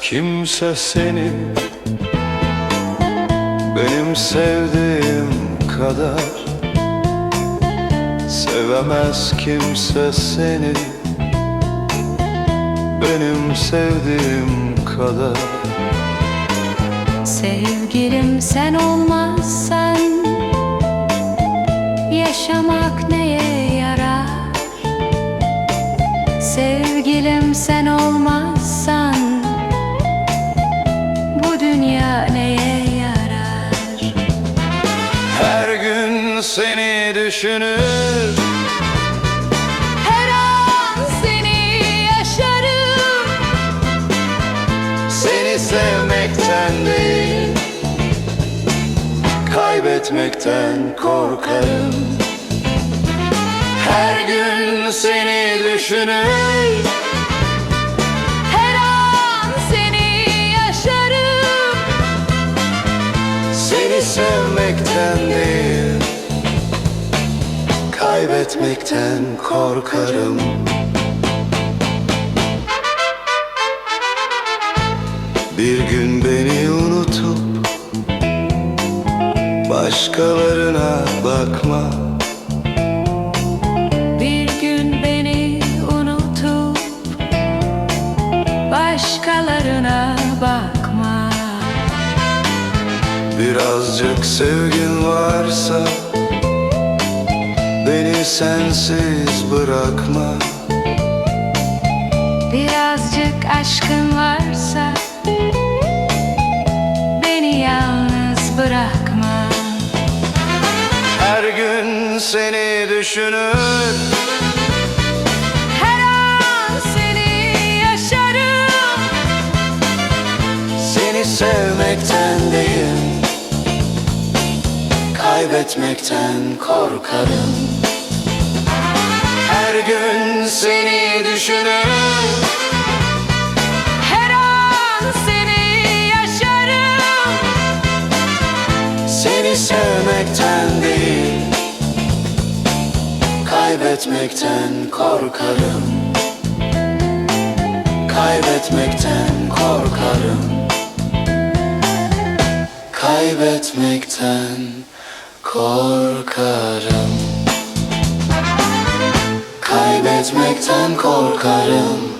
kimse seni. Benim sevdiğim kadar. Sevemez kimse seni. Benim sevdiğim kadar. Sevgilim sen olmazsan Sevgilim sen olmazsan Bu dünya neye yarar? Her gün seni düşünür. Her an seni yaşarım. Seni sevmekten değil Kaybetmekten korkarım Her gün seni düşünür. Her an seni yaşarım. Seni sevmekten değil Kaybetmekten korkarım. Bir gün beni unutup Başkalarına bakma Başkalarına bakma. Birazcık sevgin varsa Beni sensiz bırakma. Birazcık aşkın varsa Beni yalnız bırakma. Her gün seni düşünür sevmekten değil Kaybetmekten korkarım. Her gün seni düşünür Her an seni yaşarım. Seni sevmekten değil Kaybetmekten korkarım. Kaybetmekten korkarım Kaybetmekten korkarım. Kaybetmekten korkarım